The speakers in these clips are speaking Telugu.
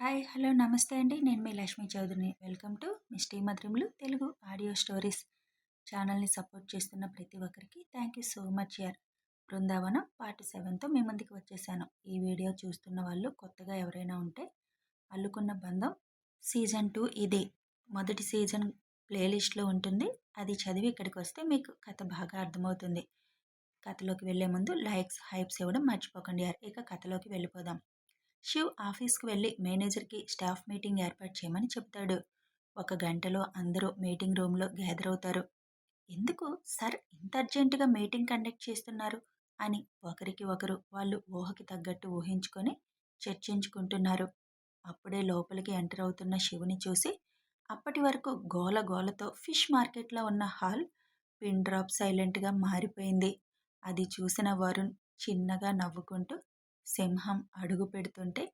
హాయ్ హలో నమస్తే అండి. నేను మీ లక్ష్మీ చౌదరిని. వెల్కమ్ టు మిస్టీ మధురములు తెలుగు ఆడియో స్టోరీస్. ఛానల్ని సపోర్ట్ చేస్తున్న ప్రతి ఒక్కరికి థ్యాంక్ యూ సో మచ్ యర్. బృందావనం పార్ట్ సెవెన్తో మీ ముందుకు వచ్చేసాను. ఈ వీడియో చూస్తున్న వాళ్ళు కొత్తగా ఎవరైనా ఉంటే అల్లుకున్న బంధం సీజన్ టూ ఇదే. మొదటి సీజన్ ప్లేలిస్ట్లో ఉంటుంది. అది చదివి ఇక్కడికి వస్తే మీకు కథ బాగా అర్థమవుతుంది. కథలోకి వెళ్ళే ముందు లైక్స్ హైప్స్ ఇవ్వడం మర్చిపోకండి యార్. ఇక కథలోకి వెళ్ళిపోదాం. శివ్ ఆఫీస్కి వెళ్ళి మేనేజర్కి స్టాఫ్ మీటింగ్ ఏర్పాటు చేయమని చెప్తాడు. ఒక గంటలో అందరూ మీటింగ్ రూమ్లో గ్యాదర్ అవుతారు. ఎందుకు సార్ ఇంత అర్జెంటుగా మీటింగ్ కండక్ట్ చేస్తున్నారు? అని ఒకరికి ఒకరు వాళ్ళు ఊహకి తగ్గట్టు ఊహించుకొని చర్చించుకుంటున్నారు. అప్పుడే లోపలికి ఎంటర్ అవుతున్న శివుని చూసి అప్పటి వరకు గోల గోలతో ఫిష్ మార్కెట్లో ఉన్న హాల్ పిన్ డ్రాప్ సైలెంట్గా మారిపోయింది. అది చూసిన వరుణ్ చిన్నగా నవ్వుకుంటూ సింహం అడుగు పెడుతుంటే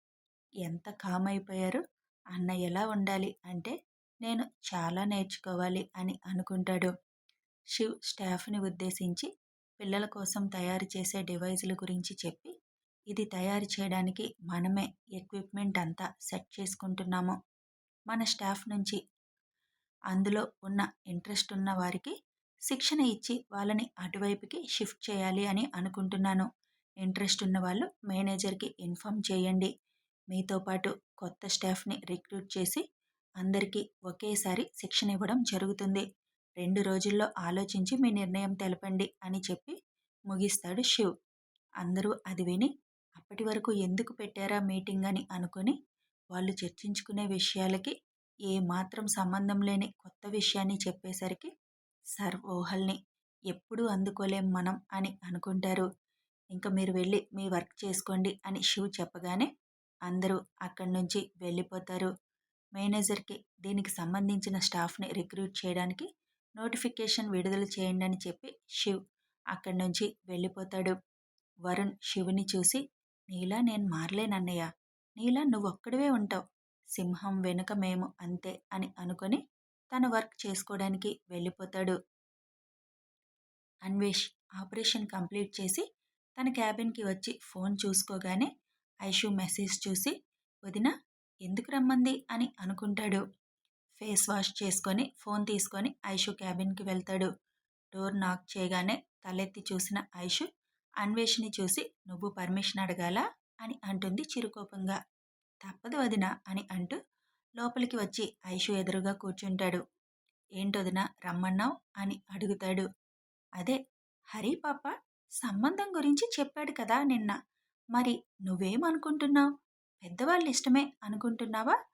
ఎంత కామ్ అయిపోయారు అన్న ఎలా ఉండాలి? అంటే నేను చాలా నేర్చుకోవాలి అని అనుకుంటాడు. శివ్ స్టాఫ్ని ఉద్దేశించి పిల్లల కోసం తయారు చేసే డివైజుల గురించి చెప్పి ఇది తయారు చేయడానికి మనమే ఎక్విప్మెంట్ అంతా సెట్ చేసుకుంటున్నాము. మన స్టాఫ్ నుంచి అందులో ఉన్న ఇంట్రెస్ట్ ఉన్న వారికి శిక్షణ ఇచ్చి వాళ్ళని అటువైపుకి షిఫ్ట్ చేయాలి అని అనుకుంటున్నాను. ఇంట్రెస్ట్ ఉన్న వాళ్ళు మేనేజర్కి ఇన్ఫామ్ చేయండి. మీతో పాటు కొత్త స్టాఫ్ని రిక్రూట్ చేసి అందరికీ ఒకేసారి శిక్షణ ఇవ్వడం జరుగుతుంది. రెండు రోజుల్లో ఆలోచించి మీ నిర్ణయం తెలపండి అని చెప్పి ముగిస్తాడు శివ్. అందరూ అది విని అప్పటి వరకు ఎందుకు పెట్టారా మీటింగ్ అని అనుకొని వాళ్ళు చర్చించుకునే విషయాలకి ఏ మాత్రం సంబంధం లేని కొత్త విషయాన్ని చెప్పేసరికి సర్ ఊహల్ని ఎప్పుడూ అందుకోలేం మనం అని అనుకుంటారు. ఇంకా మీరు వెళ్ళి మీ వర్క్ చేసుకోండి అని శివ్ చెప్పగానే అందరూ అక్కడి నుంచి వెళ్ళిపోతారు. మేనేజర్కి దీనికి సంబంధించిన స్టాఫ్ని రిక్రూట్ చేయడానికి నోటిఫికేషన్ విడుదల చేయండి అని చెప్పి శివ్ అక్కడి నుంచి వెళ్ళిపోతాడు. వరుణ్ శివుని చూసి నీలా నేను మారలేనన్నయ్య నీలా నువ్వు ఒక్కడివే ఉంటావు. సింహం వెనుక మేము అంతే అని అనుకొని తన వర్క్ చేసుకోవడానికి వెళ్ళిపోతాడు. అన్వేష్ ఆపరేషన్ కంప్లీట్ చేసి తన క్యాబిన్కి వచ్చి ఫోన్ చూసుకోగానే ఐషు మెసేజ్ చూసి వదిన ఎందుకు రమ్మంది? అని అనుకుంటాడు. ఫేస్ వాష్ చేసుకొని ఫోన్ తీసుకొని ఐషు క్యాబిన్కి వెళ్తాడు. డోర్ నాక్ చేయగానే తలెత్తి చూసిన ఐషు అన్వేషిని చూసి నువ్వు పర్మిషన్ అడగాలా? అని అంటుంది చిరుకోపంగా. తప్పదు వదిన అని అంటూ లోపలికి వచ్చి ఐషు ఎదురుగా కూర్చుంటాడు. ఏంటొదిన రమ్మన్నావు? అని అడుగుతాడు. అదే హరి పాప? సంబంధం గురించి చెప్పాడు కదా నిన్న. మరి నువ్వేమనుకుంటున్నావు? పెద్దవాళ్ళు ఇష్టమే అనుకుంటున్నావా?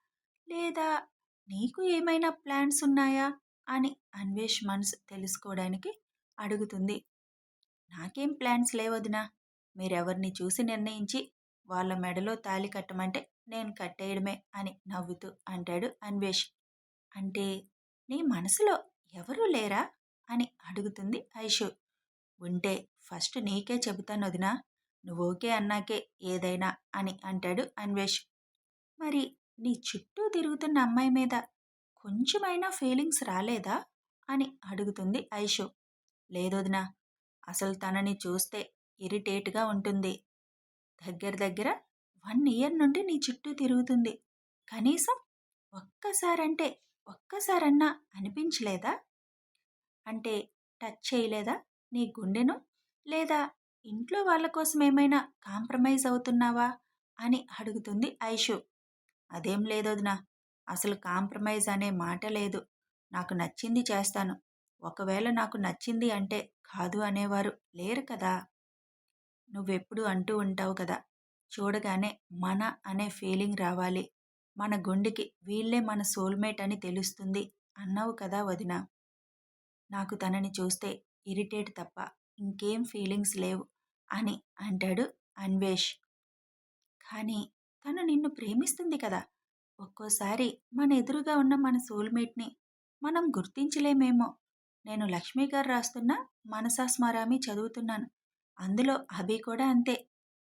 లేదా నీకు ఏమైనా ప్లాన్స్ ఉన్నాయా? అని అన్వేష్ మనసు తెలుసుకోవడానికి అడుగుతుంది. నాకేం ప్లాన్స్ లేవదునా. మీరెవరిని చూసి నిర్ణయించి వాళ్ళ మెడలో తాలి కట్టమంటే నేను కట్టేయడమే అని నవ్వుతూ అంటాడు అన్వేష్. అంటే నీ మనసులో ఎవరూ లేరా? అని అడుగుతుంది ఐషు. ఉంటే ఫస్ట్ నీకే చెబుతాను వదినా. నువ్వు ఓకే అన్నాకే ఏదైనా అని అంటాడు అన్వేష్. మరి నీ చుట్టూ తిరుగుతున్న అమ్మాయి మీద కొంచెమైనా ఫీలింగ్స్ రాలేదా? అని అడుగుతుంది ఐషు. లేదొదినా అసలు తనని చూస్తే ఇరిటేట్గా ఉంటుంది. దగ్గర దగ్గర వన్ ఇయర్ నుండి నీ చుట్టూ తిరుగుతుంది. కనీసం ఒక్కసారంటే ఒక్కసారన్నా అనిపించలేదా? అంటే టచ్ చేయలేదా? నీ గుండెను? లేదా ఇంట్లో వాళ్ళ కోసం ఏమైనా కాంప్రమైజ్ అవుతున్నావా? అని అడుగుతుంది ఐషు. అదేం లేదొదినా అసలు కాంప్రమైజ్ అనే మాట లేదు. నాకు నచ్చింది చేస్తాను. ఒకవేళ నాకు నచ్చింది అంటే కాదు అనేవారు లేరు కదా. నువ్వెప్పుడు అంటూ ఉంటావు కదా. చూడగానే మన అనే ఫీలింగ్ రావాలి. మన గుండెకి వీళ్ళే మన సోల్మేట్ అని తెలుస్తుంది అన్నావు కదా వదిన. నాకు తనని చూస్తే ఇరిటేట్ తప్ప ఇంకేం ఫీలింగ్స్ లేవు అని అంటాడు అన్వేష్. కానీ తను నిన్ను ప్రేమిస్తుంది కదా. ఒక్కోసారి మన ఎదురుగా ఉన్న మన సోల్మేట్ని మనం గుర్తించలేమేమో. నేను లక్ష్మి గారు రాస్తున్న మనసా స్మరామి చదువుతున్నాను. అందులో అభి కూడా అంతే.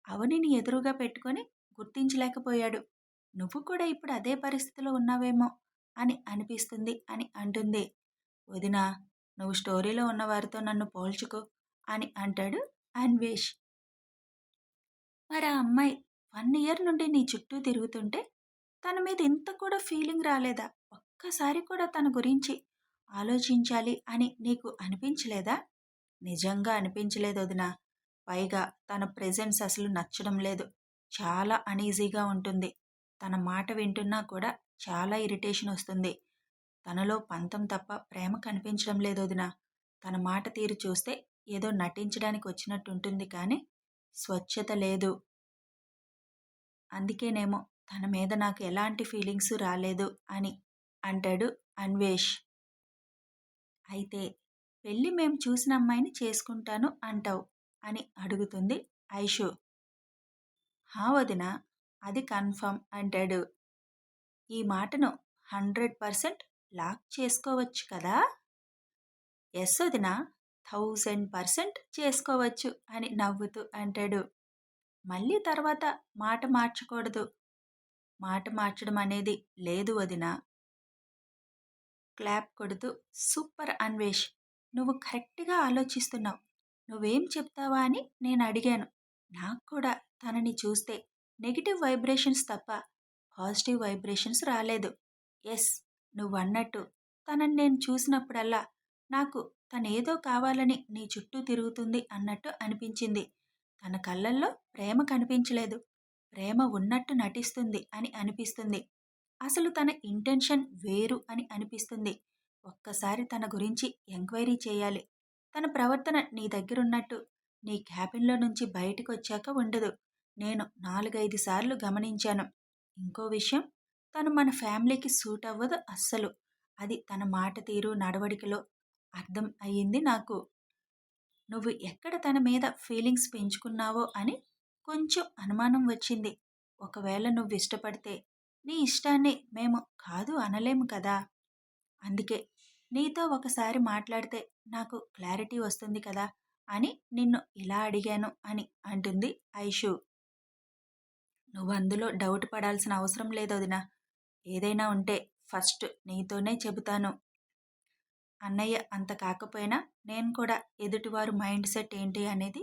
అవనిని ఎదురుగా పెట్టుకొని గుర్తించలేకపోయాడు. నువ్వు కూడా ఇప్పుడు అదే పరిస్థితిలో ఉన్నావేమో అని అనిపిస్తుంది అని అంటుంది. వదినా నువ్వు స్టోరీలో ఉన్న వారితో నన్ను పోల్చుకో అని అంటాడు అన్వేష్. మరి ఆ అమ్మాయి వన్ ఇయర్ నుండి నీ చుట్టూ తిరుగుతుంటే తన మీద ఇంత కూడా ఫీలింగ్ రాలేదా? ఒక్కసారి కూడా తన గురించి ఆలోచించాలి అని నీకు అనిపించలేదా? నిజంగా అనిపించలేదు వదిన. పైగా తన ప్రెజెన్స్ అసలు నచ్చడం లేదు. చాలా అనీజీగా ఉంటుంది. తన మాట వింటున్నా కూడా చాలా ఇరిటేషన్ వస్తుంది. తనలో పంతం తప్ప ప్రేమ కనిపించడం లేదు వదిన. తన మాట తీరు చూస్తే ఏదో నటించడానికి వచ్చినట్టు ఉంటుంది కానీ స్వచ్ఛత లేదు. అందుకేనేమో తన మీద నాకు ఎలాంటి ఫీలింగ్స్ రాలేదు అని అంటాడు అన్వేష్. అయితే పెళ్ళి మేము చూసిన అమ్మాయిని చేసుకుంటాను అంటావు అని అడుగుతుంది ఐషు. హా వదిన అది కన్ఫర్మ్ అంటాడు. ఈ మాటను హండ్రెడ్ పర్సెంట్ లాక్ చేసుకోవచ్చు కదా? ఎస్ వదిన థౌజండ్ పర్సెంట్ చేసుకోవచ్చు అని నవ్వుతూ అంటాడు. మళ్ళీ తర్వాత మాట మార్చకూడదు. మాట మార్చడం అనేది లేదు వదిన. క్లాప్ కొడుతూ సూపర్ అన్వేష్ నువ్వు కరెక్ట్గా ఆలోచిస్తున్నావు. నువ్వేం చెప్తావా అని నేను అడిగాను. నాకు కూడా తనని చూస్తే నెగిటివ్ వైబ్రేషన్స్ తప్ప పాజిటివ్ వైబ్రేషన్స్ రాలేదు. ఎస్ నువ్వు అన్నట్టు తనని నేను చూసినప్పుడల్లా నాకు తనేదో కావాలని నీ చుట్టూ తిరుగుతుంది అన్నట్టు అనిపించింది. తన కళ్ళల్లో ప్రేమ కనిపించలేదు. ప్రేమ ఉన్నట్టు నటిస్తుంది అని అనిపిస్తుంది. అసలు తన ఇంటెన్షన్ వేరు అని అనిపిస్తుంది. ఒక్కసారి తన గురించి ఎంక్వైరీ చేయాలి. తన ప్రవర్తన నీ దగ్గరున్నట్టు నీ క్యాబిన్లో నుంచి బయటకు వచ్చాక ఉండదు. నేను నాలుగైదు సార్లు గమనించాను. ఇంకో విషయం తను మన ఫ్యామిలీకి సూట్ అవ్వదు అస్సలు. అది తన మాట తీరు నడవడికలో అర్థం అయ్యింది నాకు. నువ్వు ఎక్కడ తన మీద ఫీలింగ్స్ పెంచుకున్నావో అని కొంచెం అనుమానం వచ్చింది. ఒకవేళ నువ్వు ఇష్టపడితే నీ ఇష్టాన్ని మేము కాదు అనలేము కదా. అందుకే నీతో ఒకసారి మాట్లాడితే నాకు క్లారిటీ వస్తుంది కదా అని నిన్ను ఇలా అడిగాను అని అంటుంది ఐషు. నువ్వు అందులో డౌట్ పడాల్సిన అవసరం లేదు వదినా. ఏదైనా ఉంటే ఫస్ట్ నీతోనే చెబుతాను. అన్నయ్య అంత కాకపోయినా నేను కూడా ఎదుటివారు మైండ్ సెట్ ఏంటి అనేది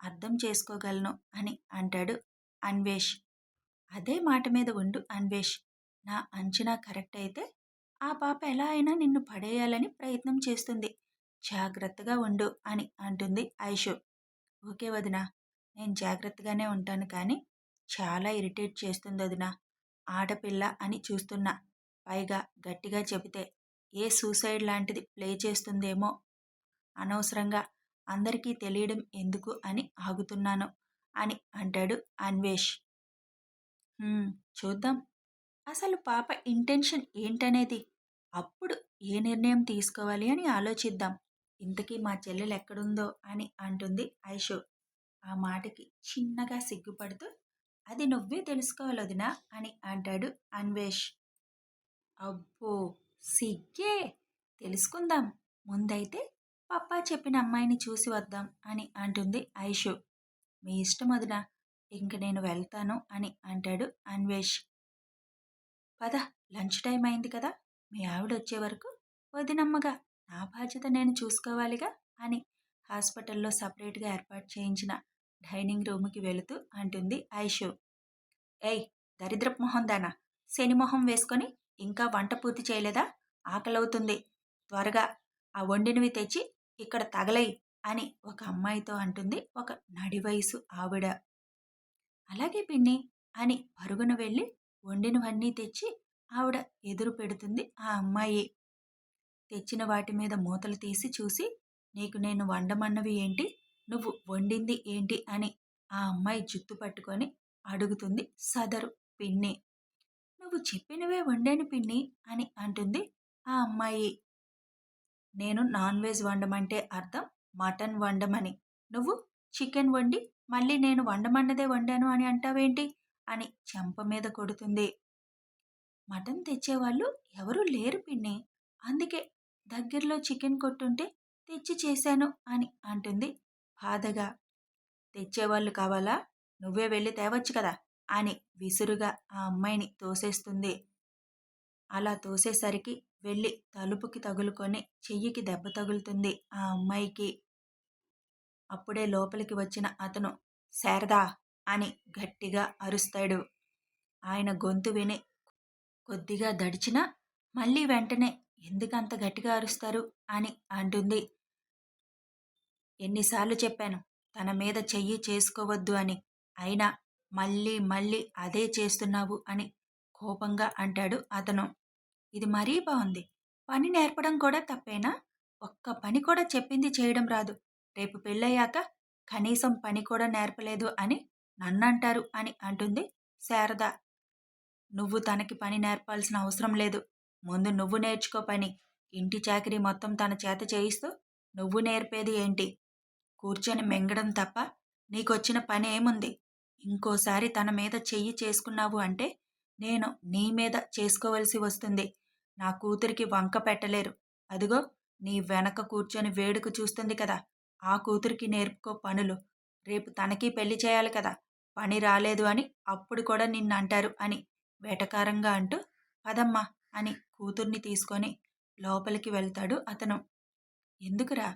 అర్థం చేసుకోగలను అని అంటాడు అన్వేష్. అదే మాట మీద ఉండు అన్వేష్. నా అంచనా కరెక్ట్ అయితే ఆ పాప ఎలా అయినా నిన్ను పడేయాలని ప్రయత్నం చేస్తుంది. జాగ్రత్తగా ఉండు అని అంటుంది ఐషు. ఓకే వదిన నేను జాగ్రత్తగానే ఉంటాను కానీ చాలా ఇరిటేట్ చేస్తుంది వదిన. ఆడపిల్ల అని చూస్తున్నా. పైగా గట్టిగా చెబితే ఏ సూసైడ్ లాంటిది ప్లే చేస్తుందేమో? అనవసరంగా అందరికీ తెలియడం ఎందుకు అని ఆగుతున్నాను అని అంటాడు అన్వేష్. చూద్దాం. అసలు పాప ఇంటెన్షన్ ఏంటనేది? అప్పుడు ఏ నిర్ణయం తీసుకోవాలి అని ఆలోచిద్దాం. ఇంతకీ మా చెల్లెలు ఎక్కడుందో అని అంటుంది ఐషు. ఆ మాటకి చిన్నగా సిగ్గుపడుతూ అది నువ్వే తెలుసుకోవాలి వదినా అని అంటాడు అన్వేష్. అబ్బో సిగ్గే. తెలుసుకుందాం. ముందైతే పప్పా చెప్పిన అమ్మాయిని చూసి వద్దాం అని అంటుంది ఐషు. మీ ఇష్టం వదినా ఇంక నేను వెళ్తాను అని అంటాడు అన్వేష్. పద లంచ్ టైం అయింది కదా మీ ఆవిడ వచ్చే వరకు వదినమ్మగా నా బాధ్యత నేను చూసుకోవాలిగా అని హాస్పిటల్లో సపరేట్గా ఏర్పాటు చేయించిన డైనింగ్ రూమ్కి వెళుతూ అంటుంది ఐషు. ఏయ్ దరిద్రపు మొహం దానా? శని మొహం వేసుకొని ఇంకా వంట పూర్తి చేయలేదా? ఆకలవుతుంది. త్వరగా ఆ వండినవి తెచ్చి ఇక్కడ తగలై అని ఒక అమ్మాయితో అంటుంది ఒక నడి వయసు ఆవిడ. అలాగే పిన్ని అని పరుగున వెళ్ళి వండినవన్నీ తెచ్చి ఆవిడ ఎదురు పెడుతుంది ఆ అమ్మాయి. తెచ్చిన వాటి మీద మూతలు తీసి చూసి నీకు నేను వండమన్నవి ఏంటి? నువ్వు వండింది ఏంటి? అని ఆ అమ్మాయి జుత్తు పట్టుకొని అడుగుతుంది సదరు పిన్ని. నువ్వు చెప్పినవే వండాను పిన్ని అని అంటుంది ఆ అమ్మాయి. నేను నాన్ వెజ్ వండమంటే అర్థం మటన్ వండమని. నువ్వు చికెన్ వండి మళ్ళీ నేను వండమన్నదే వండాను అని అంటావేంటి? అని చెంప మీద కొడుతుంది. మటన్ తెచ్చేవాళ్ళు ఎవరూ లేరు పిన్ని. అందుకే దగ్గరలో చికెన్ కొట్టుంటే తెచ్చి చేశాను అని అంటుంది బాధగా తెచ్చేవాళ్ళు కావాలా? నువ్వే వెళ్ళి తేవచ్చు కదా అని విసురుగా ఆ అమ్మాయిని తోసేస్తుంది. అలా తోసేసరికి వెళ్ళి తలుపుకి తగులుకొని చెయ్యికి దెబ్బ తగులుతుంది ఆ అమ్మాయికి. అప్పుడే లోపలికి వచ్చిన అతను శారదా అని గట్టిగా అరుస్తాడు. ఆయన గొంతు విని కొద్దిగా దడిచినా మళ్ళీ వెంటనే ఎందుకంత గట్టిగా అరుస్తారు? అని అంటుంది. ఎన్నిసార్లు చెప్పాను తన మీద చెయ్యి చేసుకోవద్దు అని. అయినా మళ్ళీ మళ్ళీ అదే చేస్తున్నావు అని కోపంగా అంటాడు అతను. ఇది మరీ బాగుంది పని నేర్పడం కూడా తప్పేనా? ఒక్క పని కూడా చెప్పింది చేయడం రాదు. రేపు పెళ్ళయ్యాక కనీసం పని కూడా నేర్పలేదు అని నన్నంటారు అని అంటుంది శారద. నువ్వు తనకి పని నేర్పాల్సిన అవసరం లేదు. ముందు నువ్వు నేర్చుకో పని. ఇంటి చాకరీ మొత్తం తన చేత చేయిస్తూ నువ్వు నేర్పేది ఏంటి? కూర్చొని మెంగడం తప్ప నీకొచ్చిన పని ఏముంది? ఇంకోసారి తన మీద చెయ్యి చేసుకున్నావు అంటే నేను నీ మీద చేసుకోవలసి వస్తుంది. నా కూతురికి వంక పెట్టలేరు. అదిగో నీ వెనక కూర్చొని వేడుక చూస్తుంది కదా. ఆ కూతురికి నేర్పుకో పనులు. రేపు తనకి పెళ్ళి చేయాలి కదా. పని రాలేదు అని అప్పుడు కూడా నిన్నంటారు అని వేటకారంగా అంటూ పదమ్మా అని కూతుర్ని తీసుకొని లోపలికి వెళ్తాడు అతను. ఎందుకురా?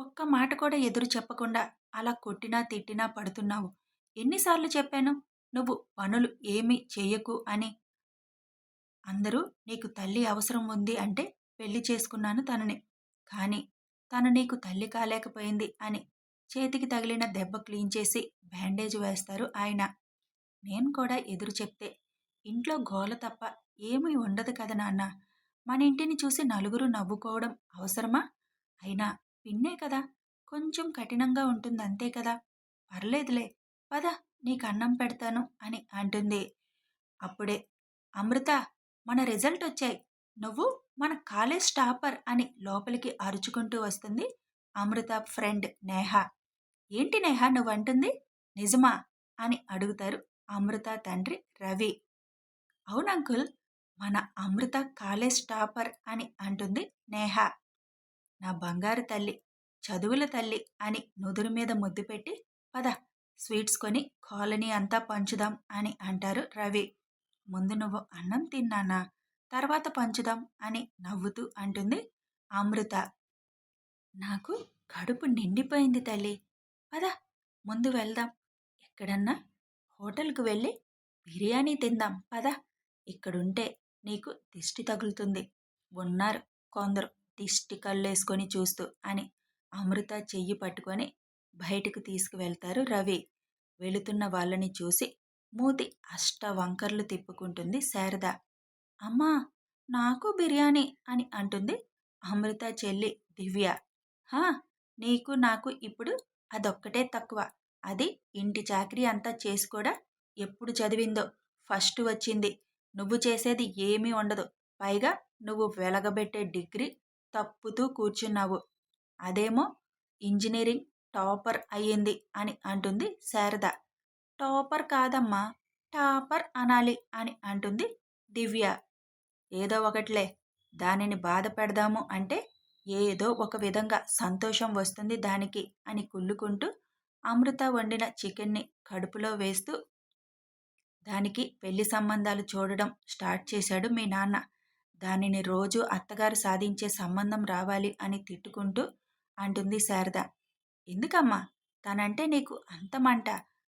ఒక్క మాట కూడా ఎదురు చెప్పకుండా అలా కొట్టినా తిట్టినా పడుతున్నావు. ఎన్నిసార్లు చెప్పాను? నువ్వు పనులు ఏమీ చేయకు అని. అందరూ నీకు తల్లి అవసరం ఉంది అంటే పెళ్ళి చేసుకున్నాను తనని. కానీ తను నీకు తల్లి కాలేకపోయింది అని చేతికి తగిలిన దెబ్బ క్లీన్ చేసి బ్యాండేజ్ వేస్తారు ఆయన. నేను కూడా ఎదురు చెప్తే ఇంట్లో గోల తప్ప ఏమీ ఉండదు కదా నాన్న? మన ఇంటిని చూసి నలుగురు నవ్వుకోవడం అవసరమా? అయినా పిన్నే కదా. కొంచెం కఠినంగా ఉంటుంది అంతే కదా. పర్లేదులే పద నీకు అన్నం పెడతాను అని అంటుంది. అప్పుడే అమృత మన రిజల్ట్ వచ్చాయి. నువ్వు మన కాలేజ్ టాపర్ అని లోపలికి అరుచుకుంటూ వస్తుంది అమృత ఫ్రెండ్ నేహ. ఏంటి నేహ నువ్వు అంటుంది నిజమా? అని అడుగుతారు అమృత తండ్రి రవి. అవునంకుల్ మన అమృత కాలేజ్ టాపర్ అని అంటుంది నేహ. నా బంగారు తల్లి చదువుల తల్లి అని నుదురు మీద ముద్దు పెట్టి పద స్వీట్స్ కొని కాలనీ అంతా పంచుదాం అని అంటారు రవి. ముందు నువ్వు అన్నం తిన్నానా తర్వాత పంచుదాం అని నవ్వుతూ అంటుంది అమృత. నాకు కడుపు నిండిపోయింది తల్లి. పద ముందు వెళ్దాం. ఎక్కడన్నా హోటల్కు వెళ్ళి బిర్యానీ తిందాం. పద ఇక్కడుంటే నీకు దిష్టి తగులుతుంది ఉన్నారు కొందరు. దిష్టి కళ్ళేసుకొని చూస్తూ అని అమృత చెయ్యి పట్టుకొని బయటకు తీసుకువెళ్తారు రవి. వెళుతున్న వాళ్ళని చూసి మూతి అష్ట వంకర్లు తిప్పుకుంటుంది శారద. అమ్మా నాకు బిర్యానీ అని అంటుంది అమృత చెల్లి దివ్య. హా నీకు నాకు ఇప్పుడు అదొక్కటే తక్కువ. అది ఇంటి చాకరీ అంతా చేసి కూడా ఎప్పుడు చదివిందో. ఫస్ట్ వచ్చింది. నువ్వు చేసేది ఏమీ ఉండదు. పైగా నువ్వు వెలగబెట్టే డిగ్రీ తప్పుతూ కూర్చున్నావు. అదేమో ఇంజనీరింగ్ టాపర్ అయ్యింది అని అంటుంది శారద. టాపర్ కాదమ్మా టాపర్ అనాలి అని అంటుంది దివ్య. ఏదో ఒకట్లే దానిని బాధ పెడదాము అంటే ఏదో ఒక విధంగా సంతోషం వస్తుంది దానికి అని కుళ్ళుకుంటూ అమృత వండిన చికెన్ని కడుపులో వేస్తూ దానికి పెళ్ళి సంబంధాలు చూడడం స్టార్ట్ చేశాడు మీ నాన్న. దానిని రోజు అత్తగారు సాధించే సంబంధం రావాలి అని తిట్టుకుంటూ అంటుంది శారద. ఎందుకమ్మా? తనంటే నీకు అంతమంట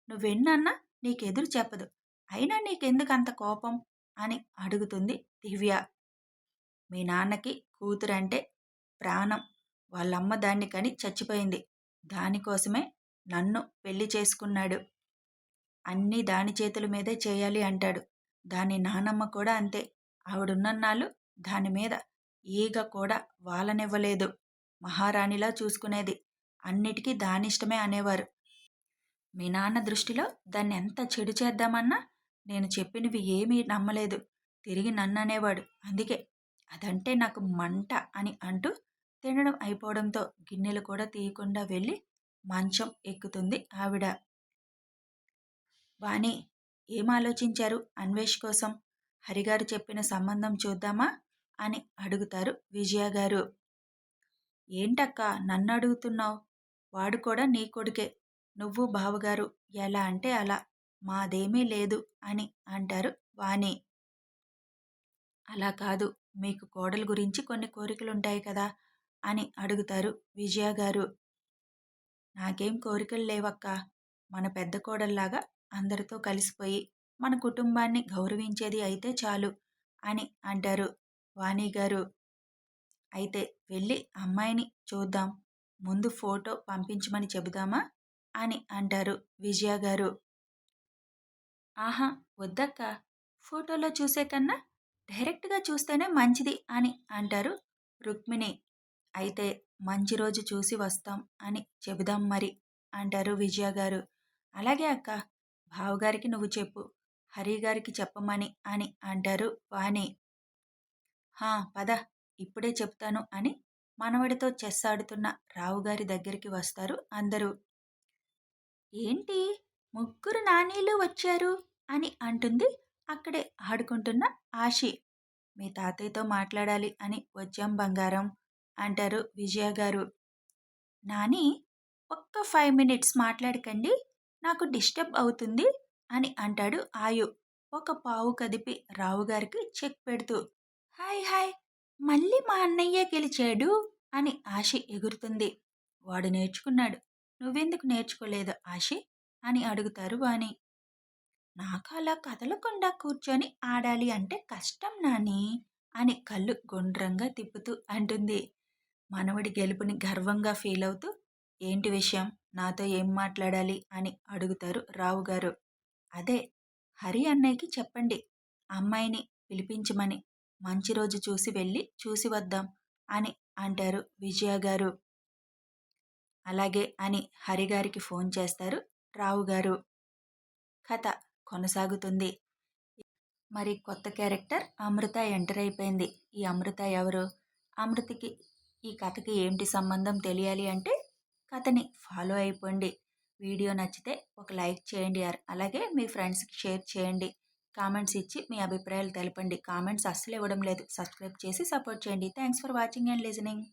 నువ్వెన్నన్నా నీకెదురు చెప్పదు. అయినా నీకెందుకు అంత కోపం? అని అడుగుతుంది దివ్య. మీ నాన్నకి కూతురంటే ప్రాణం. వాళ్ళమ్మ దాన్ని కని చచ్చిపోయింది. దానికోసమే నన్ను పెళ్ళి చేసుకున్నాడు. అన్నీ దాని చేతుల మీదే చేయాలి అంటాడు. దాని నానమ్మ కూడా అంతే. ఆవిడున్నన్నాళ్ళు దాని మీద ఈగ కూడా వాలనివ్వలేదు. మహారాణిలా చూసుకునేది. అన్నిటికీ దానిష్టమే అనేవారు. మీ నాన్న దృష్టిలో దాన్ని ఎంత చెడు చేద్దామన్నా నేను చెప్పినవి ఏమీ నమ్మలేదు. తిరిగి నన్ను అనేవాడు అందుకే అదంటే నాకు మంట అని అంటూ తినడం అయిపోవడంతో గిన్నెలు కూడా తీయకుండా వెళ్ళి మంచం ఎక్కుతుంది ఆవిడ. వాణి ఏం ఆలోచించారు అన్వేష్ కోసం? హరిగారు చెప్పిన సంబంధం చూద్దామా? అని అడుగుతారు విజయ గారు. ఏంటక్క నన్ను అడుగుతున్నావు? వాడు కూడా నీ కొడుకే. నువ్వు బావగారు. ఎలా అంటే అలా. మాదేమీ లేదు అని అంటారు వాణి. అలా కాదు. మీకు కోడలు గురించి కొన్ని కోరికలుంటాయి కదా అని అడుగుతారు విజయ గారు. నాకేం కోరికలు లేవక్క. మన పెద్ద కోడల్లాగా అందరితో కలిసిపోయి మన కుటుంబాన్ని గౌరవించేది అయితే చాలు అని అంటారు. వాణి గారు. అయితే వెళ్ళి అమ్మాయిని చూద్దాం ముందు ఫోటో పంపించమని చెబుదామా? అని అంటారు విజయ గారు. ఆహా వద్దక్క. ఫోటోలో చూసే కన్నా డైరెక్ట్గా చూస్తేనే మంచిది అని అంటారు రుక్మిణి. అయితే మంచి రోజు చూసి వస్తాం అని చెబుదాం మరి అంటారు విజయ గారు. అలాగే అక్క బావగారికి నువ్వు చెప్పు హరి గారికి చెప్పమని అని అంటారు వాణి. హా పద ఇప్పుడే చెప్తాను అని మనవడితో చెస్ ఆడుతున్న రావుగారి దగ్గరికి వస్తారు అందరూ. ఏంటి ముగ్గురు నానీలు వచ్చారు? అని అంటుంది అక్కడే ఆడుకుంటున్న ఆశి. మీ తాతయ్యతో మాట్లాడాలి అని వచ్చాం బంగారం అంటారు విజయ గారు. నాని ఒక్క ఫైవ్ మినిట్స్ మాట్లాడకండి నాకు డిస్టర్బ్ అవుతుంది అని అంటాడు ఆయు. ఒక పావు కదిపి రావు గారికి చెక్ పెడుతూ హాయ్ హాయ్ మళ్ళీ మా అన్నయ్య గెలిచాడు అని ఆశి ఎగురుతుంది. వాడు నేర్చుకున్నాడు. నువ్వెందుకు నేర్చుకోలేదు ఆశి? అని అడుగుతారు వాణి. నాకు అలా కదలకుండా కూర్చొని ఆడాలి అంటే కష్టం నాని అని కళ్ళు గుండ్రంగా తిప్పుతూ అంటుంది. మనవడి గెలుపుని గర్వంగా ఫీల్ అవుతూ ఏంటి విషయం? నాతో ఏం మాట్లాడాలి? అని అడుగుతారు రావు గారు. అదే హరి అన్నయ్యకి చెప్పండి. అమ్మాయిని పిలిపించమని. మంచి రోజు చూసి వెళ్ళి చూసి వద్దాం అని అంటారు విజయ గారు. అలాగే అని హరిగారికి ఫోన్ చేస్తారు రావు గారు. కథ కొనసాగుతుంది. మరి కొత్త క్యారెక్టర్ అమృత ఎంటర్ అయిపోయింది. ఈ అమృత ఎవరు? అమృతకి ఈ కథకి ఏంటి సంబంధం తెలియాలి అంటే కథని ఫాలో అయిపోండి. వీడియో నచ్చితే ఒక లైక్ చేయండి. అలాగే మీ ఫ్రెండ్స్కి షేర్ చేయండి. కామెంట్స్ ఇచ్చి మీ అభిప్రాయాలు తెలపండి. కామెంట్స్ అస్సలు ఇవ్వడం లేదు. సబ్స్క్రైబ్ చేసి సపోర్ట్ చేయండి. Thanks for watching and listening.